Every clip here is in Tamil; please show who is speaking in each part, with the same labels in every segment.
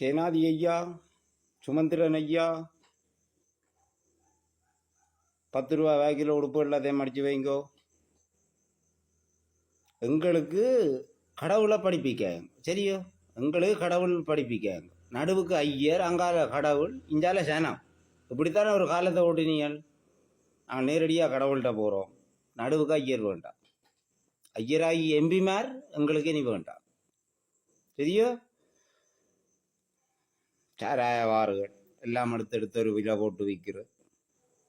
Speaker 1: சேனாதி ஐயா சுமந்திரன் ஐயா பத்து ரூபா வேக்கில் உடுப்பு எல்லாத்தையும் மடித்து வைங்கோ. எங்களுக்கு கடவுளை படிப்பிக்காங்க சரியோ? எங்களுக்கு கடவுள் படிப்பிக்காங்க நடுவுக்கு ஐயர் அங்கால கடவுள் இஞ்சால சேனம். இப்படித்தானே ஒரு காலத்தை ஓட்டினீங்கள்? நாங்கள் நேரடியாக கடவுள்கிட்ட போகிறோம் நடுவுக்கு ஐயர் வேண்டாம். ஐயராகி எம்பிமார் எங்களுக்கு இனி வேண்டாம். சரியோ? சாராய வாறுகள் எல்லாம் எடுத்து எடுத்து ஒரு விலை போட்டு விற்கிறது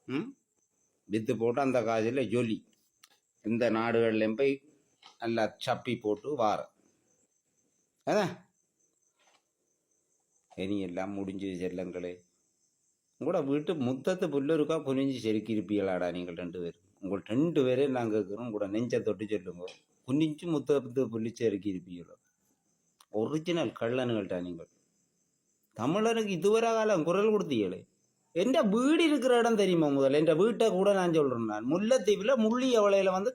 Speaker 1: ம் விற்று போட்டு அந்த காசில் ஜொலி இந்த நாடுகள்லையும் போய் நல்லா சப்பி போட்டு வார அதான் இனி எல்லாம் முடிஞ்சது செல்லங்களே உங்களோட வீட்டு முத்தத்து புல்லருக்கா குனிஞ்சு செருக்கி இருப்பீங்களாடா நீங்கள் ரெண்டு பேரும் உங்கள் ரெண்டு பேரையும் நாங்கள் கேட்குறோம் உங்களோட நெஞ்சை தொட்டு சொல்லுங்க குனிஞ்சு முத்தத்து புள்ளி செருக்கி இருப்பீங்களோ ஒரிஜினல் கள்ளனுகள்டா நீங்கள் தமிழனுக்கு இதுவரை காலம் குரல் கொடுத்தீங்களே? எந்த வீடு இருக்கிற இடம் தெரியுமா முதல்ல? என் வீட்டை கூட நான் சொல்கிறேன் நான். முல்லைத்தீவில் முள்ளி அவளையில் வந்து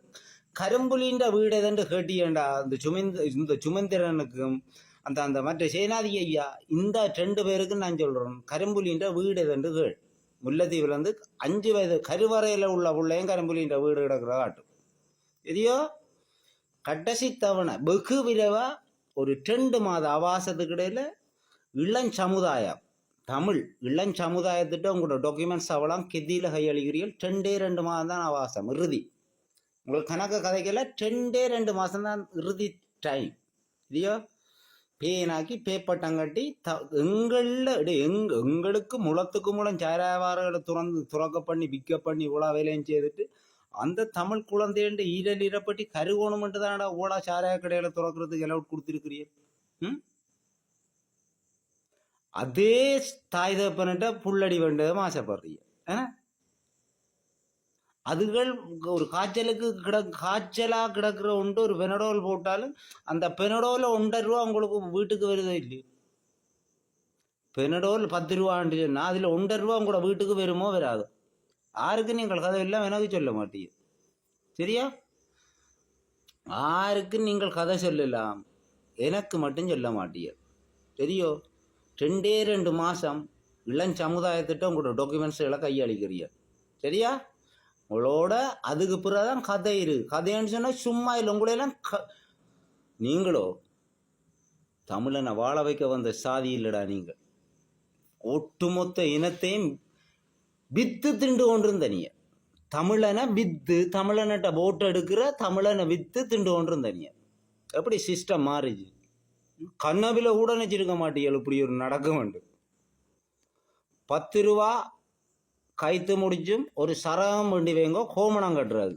Speaker 1: கரும்புலின்ற வீடு எதன்று கேட்டியேண்டா இந்த சுமந்த இந்த சுமந்திரனுக்கும் அந்த அந்த மற்ற சேனாதி ஐயா இந்த ரெண்டு பேருக்கும் நான் சொல்கிறேன் கரும்புலின்ற வீடு எதன்று கேள். முல்லைத்தீவில் வந்து அஞ்சு வயது கருவறையில் உள்ள பிள்ளையும் கரும்புலின்ற வீடு கிடக்கிற காட்டும். எதையோ? கடைசி தவணை வெகு விரைவாக ஒரு ரெண்டு மாத அவாசத்துக்கு இடையில இளஞ்சமுதாயம் தமிழ் இளஞ்சமுதாயத்திட்ட உங்களோட டாக்குமெண்ட்ஸ் அவலாம் கெதியில் கையளிக்கிறீர்கள். டென்டே ரெண்டு மாதம் தான் அவாசம் இறுதி. உங்களுக்கு கணக்கு கதைக்கல டென்டே ரெண்டு மாதம் தான் இறுதி டைம் இல்லையோ? பேனாக்கி பேப்பட்டம் கட்டி த எங்களில் எங் எங்களுக்கு முளத்துக்கு முளம் சாராவார்களை துறந்து துறக்க பண்ணி விற்க பண்ணி இவ்வளோ வேலையும் செய்துட்டு அந்த தமிழ் குழந்தைன்ற ஈரல் ஈரப்பட்டி கருகோணம்ட்டு தானடா ஓலா சாராய கடையில் துறக்கிறதுக்கு எலவுட் கொடுத்துருக்கிறீர் ம்? அதே தாய் தகப்பன்கிட்ட புள்ளடி வேண்டதும் ஆசைப்படுறீங்க. ஏன்னா அதுகள் ஒரு காய்ச்சலுக்கு கிட காய்ச்சலாக கிடக்கிற ஒன்று ஒரு பெனடோல் போட்டாலும் அந்த பெனடோல ஒன்றரை ரூபா உங்களுக்கு வீட்டுக்கு வருதோ இல்லையோ? பெனடோல் பத்து ரூபான்னு சொன்னால் அதில் ஒன்றரை ரூபா உங்களோட வீட்டுக்கு வருமோ வராது? யாருக்கு நீங்கள் கதை எல்லாம் எனக்கு சொல்ல மாட்டீங்க. சரியா? யாருக்கு நீங்கள் கதை சொல்லலாம். எனக்கு மட்டும் சொல்ல மாட்டீங்க. சரியோ? ரெண்டே ரெண்டு மாதம் இளம் சமுதாயத்திட்ட உங்களோட எல்லாம் கையளிக்கிறீங்க சரியா? உங்களோட அதுக்கு பிறகுதான் கதை இரு. கதைன்னு சொன்னால் சும்மா இல்லை. உங்களையெல்லாம் க நீங்களோ தமிழனை வாழ வைக்க வந்த சாதி இல்லைடா நீங்கள் ஒட்டுமொத்த இனத்தையும் வித்து திண்டு கொண்டிருந்த நீ தமிழனை வித்து தமிழன்கிட்ட போட்டு எடுக்கிற தமிழனை வித்து திண்டு கொண்டிருந்த நீ எப்படி சிஸ்டம் மாறிச்சு கண்ணபில கூட நினச்சிருக்க மாட்டீங்க இப்படி ஒரு நடக்கும் வேண்டும் பத்து ரூபா கைத்து முடிச்சும் ஒரு சரகம் வேண்டி வைங்க கோமணம் கட்டுறது.